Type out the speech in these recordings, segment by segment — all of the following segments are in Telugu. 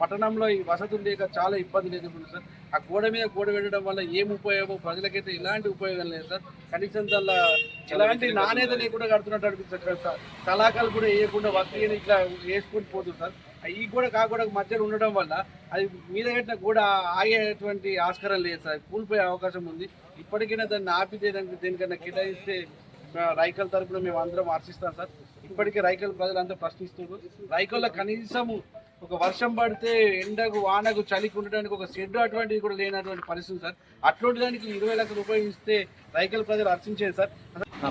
పట్టణంలో ఈ వసతులు లేక చాలా ఇబ్బందులు ఎదుర్కొంది సార్. ఆ గోడ మీద గోడ పెట్టడం వల్ల ఏం ఉపయోగం? ప్రజలకైతే ఎలాంటి ఉపయోగం లేదు సార్. కనీసం దానిలో ఎలాంటి నాణ్యత లేకుండా కడుతున్నట్టు అనిపిస్తుంది సార్. కళాకారులు కూడా వేయకుండా వక్రీని ఇట్లా వేసుకొని పోతుంది సార్. ఈ గోడ కాకుండా మధ్యలో ఉండడం వల్ల అది మీద కట్టిన గోడ ఆగేటువంటి ఆస్కారం లేదు సార్. కూలిపోయే అవకాశం ఉంది. ఇప్పటికైనా దాన్ని ఆపితే దేనికన్నా కేటాయిస్తే రైకల్ తరపున మేము అందరం ఆశిస్తాం సార్. ఇప్పటికే రైకల్ ప్రజలందరూ ప్రశ్నిస్తున్నారు. రైకల్లో కనీసము ఒక వర్షం పడితే ఎండకు వానకు చలికి ఉండడానికి ఒక షెడ్ అటువంటిది కూడా లేనటువంటి పరిస్థితి సార్. అటువంటి దానికి ఇరవై లక్షలు ఉపయోగిస్తే రైకల్ ప్రజలు హర్షించేది సార్.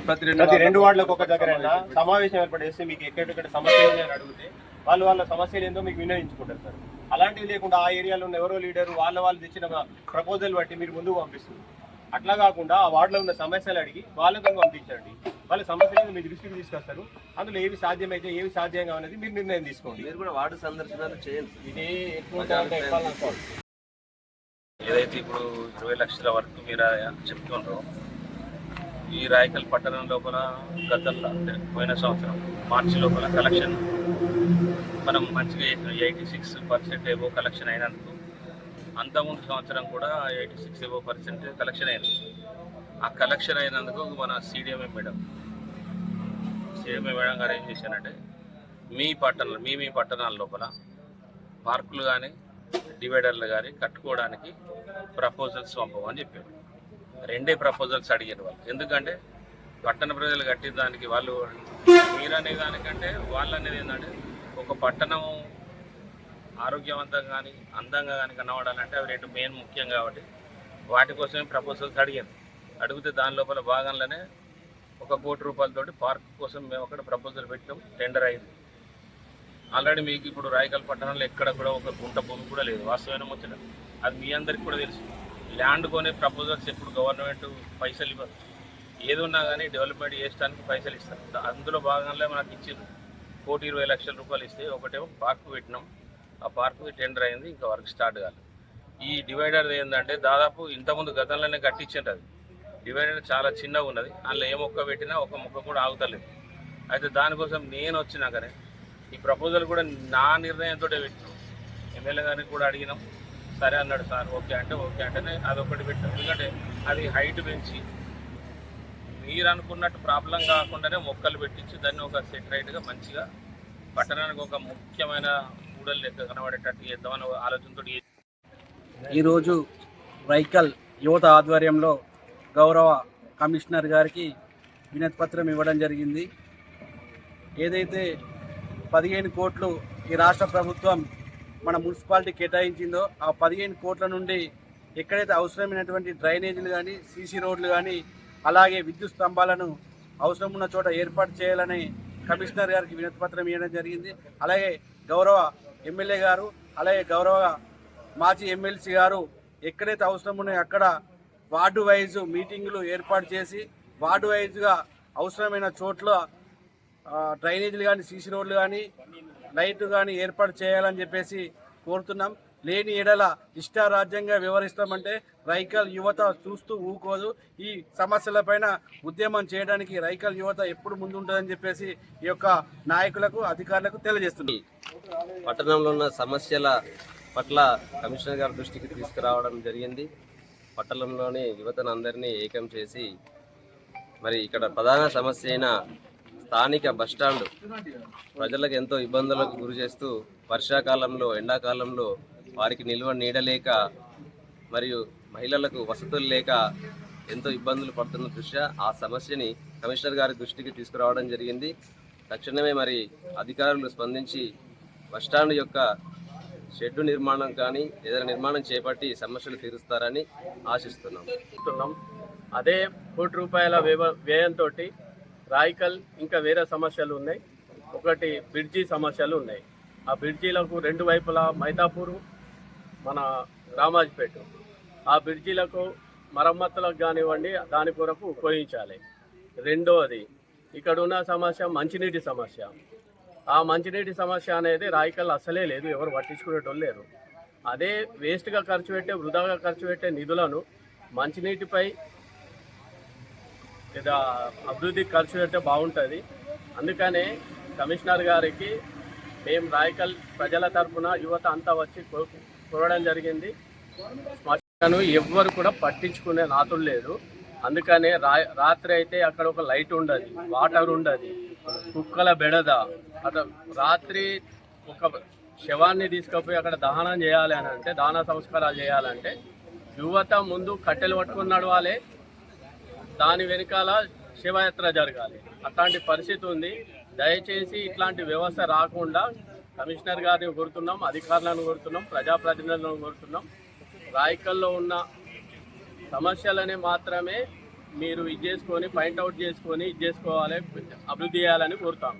ప్రతి ప్రతి రెండు వార్డులకు ఒక దగ్గర సమావేశం ఏర్పాటు చేస్తే మీకు ఎక్కడెక్కడ సమస్యలు ఉన్నాయని అడిగితే వాళ్ళు వాళ్ళ సమస్యలు ఏందో మీకు వినియోగించుకుంటారు సార్. అలాంటివి లేకుండా ఆ ఏరియాలో ఉన్న ఎవరో లీడర్ వాళ్ళ వాళ్ళు తెచ్చిన ప్రపోజల్ బట్టి మీరు ముందుకు పంపిస్తుంది అట్లా కాకుండా ఆ వార్డులో ఉన్న సమస్యలు అడిగి వాళ్ళతో పంపించండి. వాళ్ళ సమస్యలను మీ దృష్టికి తీసుకొస్తారు. అందులో ఏవి సాధ్యమైతే ఏవి సాధ్యం కావనేది మీరు నిర్ణయం తీసుకోండి. మీరు కూడా వార్డు సందర్శనలు చేయండి. ఇది ఎక్కువ ఏదైతే ఇప్పుడు ఇరవై లక్షల వరకు మీరు చెప్తుండ్రో ఈ రాయకల్ పట్టణం లోపల గతంలో అంటే పోయిన సంవత్సరం మార్చి లోపల కలెక్షన్ మనం మంచిగా ఎయిటీ సిక్స్ పర్సెంట్ ఏవో కలెక్షన్ అయినందుకు అంతకుముందు సంవత్సరం కూడా ఎయిటీ సిక్స్ ఏవో పర్సెంట్ కలెక్షన్ అయింది. ఆ కలెక్షన్ అయినందుకు మన సిడిఎంఏ మేడం సిడిఎంఏ మేడం గారు ఏం చేశానంటే మీ పట్టణాలు మీ మీ పట్టణాల లోపల పార్కులు కానీ డివైడర్లు కానీ కట్టుకోవడానికి ప్రపోజల్స్ పంపమని చెప్పారు. రెండే ప్రపోజల్స్ అడిగారు వాళ్ళు. ఎందుకంటే పట్టణ ప్రజలు కట్టిన దానికి వాళ్ళు మీరనే దానికంటే వాళ్ళు అనేది ఏంటంటే ఒక పట్టణం ఆరోగ్యవంతంగా కానీ అందంగా కానీ కనబడాలంటే అవి రెండు మెయిన్ ముఖ్యం కాబట్టి వాటి కోసమే ప్రపోజల్స్ అడిగాను అడిగితే దాని లోపల భాగంలోనే ఒక కోటి రూపాయలతోటి పార్క్ కోసం మేము అక్కడ ప్రపోజల్ పెట్టాం టెండర్ అయింది. ఆల్రెడీ మీకు ఇప్పుడు రాయకల్ పట్టణంలో ఎక్కడ కూడా ఒక గుంట భూమి కూడా లేదు వాస్తవమైన ముచ్చట. అది మీ అందరికి కూడా తెలుసు. ల్యాండ్ కొనే ప్రపోజల్స్ ఎప్పుడు గవర్నమెంట్ పైసలు ఇవ్వదు. ఏది ఉన్నా కానీ డెవలప్మెంట్ చేయడానికి పైసలు ఇస్తారు. అందులో భాగంలో మనకు ఇచ్చింది కోటి ఇరవై లక్షల రూపాయలు ఇస్తే ఒకటేమో పార్క్ పెట్టినాం. ఆ పార్క్ టెండర్ అయింది ఇంకా వర్క్ స్టార్ట్ కాలేదు. ఈ డివైడర్ ఏంటంటే దాదాపు ఇంతకుముందు గతంలోనే కట్టించింది అది. డివైడర్ చాలా చిన్నగా ఉన్నది. అందులో ఏ మొక్క పెట్టినా ఒక మొక్క కూడా ఆగుతలేదు. అయితే దానికోసం నేను వచ్చినాకనే ఈ ప్రపోజల్ కూడా నా నిర్ణయంతో పెట్టినాం. ఎమ్మెల్యే గారికి కూడా అడిగినాం. సరే అన్నాడు సార్ ఓకే అంటే ఓకే అంటేనే అదొకటి పెట్టాం. ఎందుకంటే అది హైట్ పెంచి మీరు అనుకున్నట్టు ప్రాబ్లం కాకుండానే మొక్కలు పెట్టించి దాన్ని ఒక సెటరైట్గా మంచిగా పట్టణానికి ఒక ముఖ్యమైన కూడలు లెక్క కనబడేటట్టు చేద్దామని ఆలోచనతో ఈరోజు రైకల్ యువత ఆధ్వర్యంలో గౌరవ కమిషనర్ గారికి వినతి పత్రం ఇవ్వడం జరిగింది. ఏదైతే పదిహేను కోట్లు ఈ రాష్ట్ర ప్రభుత్వం మన మున్సిపాలిటీ కేటాయించిందో ఆ పదిహేను కోట్ల నుండి ఎక్కడైతే అవసరమైనటువంటి డ్రైనేజీలు కానీ సీసీ రోడ్లు కానీ అలాగే విద్యుత్ స్తంభాలను అవసరం ఉన్న చోట ఏర్పాటు చేయాలని కమిషనర్ గారికి వినతి పత్రం ఇవ్వడం జరిగింది. అలాగే గౌరవ ఎమ్మెల్యే గారు అలాగే గౌరవ మాజీ ఎమ్మెల్సీ గారు ఎక్కడైతే అవసరం ఉన్నాయో అక్కడ వార్డు వైజ్ మీటింగులు ఏర్పాటు చేసి వార్డు వైజ్గా అవసరమైన చోట్ల డ్రైనేజీలు కానీ సీసీ రోడ్లు కానీ లైట్ కానీ ఏర్పాటు చేయాలని చెప్పేసి కోరుతున్నాం. లేని ఎడల ఇష్టారాజ్యంగా వివరిస్తామంటే రైకల్ యువత చూస్తూ ఊకోదు. ఈ సమస్యలపైన ఉద్యమం చేయడానికి రైకల్ యువత ఎప్పుడు ముందుంటుందని చెప్పేసి ఈ యొక్క నాయకులకు అధికారులకు తెలియజేస్తుంది. పట్టణంలో ఉన్న సమస్యల పట్ల కమిషనర్ గారి దృష్టికి తీసుకురావడం జరిగింది. పట్టణంలోని యువతను అందరినీ ఏకం చేసి మరి ఇక్కడ ప్రధాన సమస్య అయిన స్థానిక బస్టాండ్ ప్రజలకు ఎంతో ఇబ్బందులకు గురి చేస్తూ వర్షాకాలంలో ఎండాకాలంలో వారికి నిల్వ నీడలేక మరియు మహిళలకు వసతులు లేక ఎంతో ఇబ్బందులు పడుతున్న దృష్ట్యా ఆ సమస్యని కమిషనర్ గారి దృష్టికి తీసుకురావడం జరిగింది. తక్షణమే మరి అధికారులు స్పందించి బస్టాండ్ యొక్క షెడ్డు నిర్మాణం కానీ ఏదైనా నిర్మాణం చేపట్టి సమస్యలు తీరుస్తారని ఆశిస్తున్నాం. అదే కోటి రూపాయల వ్యవ వ్యయంతో రాయికల్ ఇంకా వేరే సమస్యలు ఉన్నాయి. ఒకటి బ్రిడ్జి సమస్యలు ఉన్నాయి. ఆ బ్రిడ్జిలకు రెండు వైపులా మైతాపూరు మన రామాజ్పేట. ఆ బ్రిడ్జీలకు మరమ్మతులకు కానివ్వండి దాని కొరకు ఉపయోగించాలి. రెండవది ఇక్కడ ఉన్న సమస్య మంచినీటి సమస్య. ఆ మంచినీటి సమస్య అనేది రాయికల్ అసలే లేదు ఎవరు పట్టించుకునేటోళ్ళు లేరు. అదే వేస్ట్గా ఖర్చు పెట్టే వృధాగా ఖర్చు పెట్టే నిధులను మంచినీటిపై లేదా అభివృద్ధికి ఖర్చు పెడితే బాగుంటుంది. అందుకనే కమిషనర్ గారికి మేము రాయకల్ ప్రజల తరపున యువత అంతా వచ్చి చూడడం జరిగింది. శ్మశాను ఎవ్వరు కూడా పట్టించుకునే నాతులు లేదు. అందుకనే రా రాత్రి అయితే అక్కడ ఒక లైట్ ఉండదు వాటర్ ఉండదు కుక్కల బెడద. అక్కడ రాత్రి ఒక శవాన్ని తీసుకుపోయి అక్కడ దహనం చేయాలి అని అంటే దాన సంస్కారాలు చేయాలంటే యువత ముందు కట్టెలు పట్టుకుని నడవాలి. దాని వెనకాల శివయాత్ర జరగాలి. అట్లాంటి పరిస్థితి ఉంది. దయచేసి ఇట్లాంటి వ్యవస్థ రాకుండా కమిషనర్ గారిని కోరుతున్నాం అధికారులను కోరుతున్నాం ప్రజాప్రతినిధులను కోరుతున్నాం. రాయకల్లో ఉన్న సమస్యలని మాత్రమే మీరు ఇది చేసుకొని పాయింట్అవుట్ చేసుకొని ఇది చేసుకోవాలి అభివృద్ధి చేయాలని కోరుతాను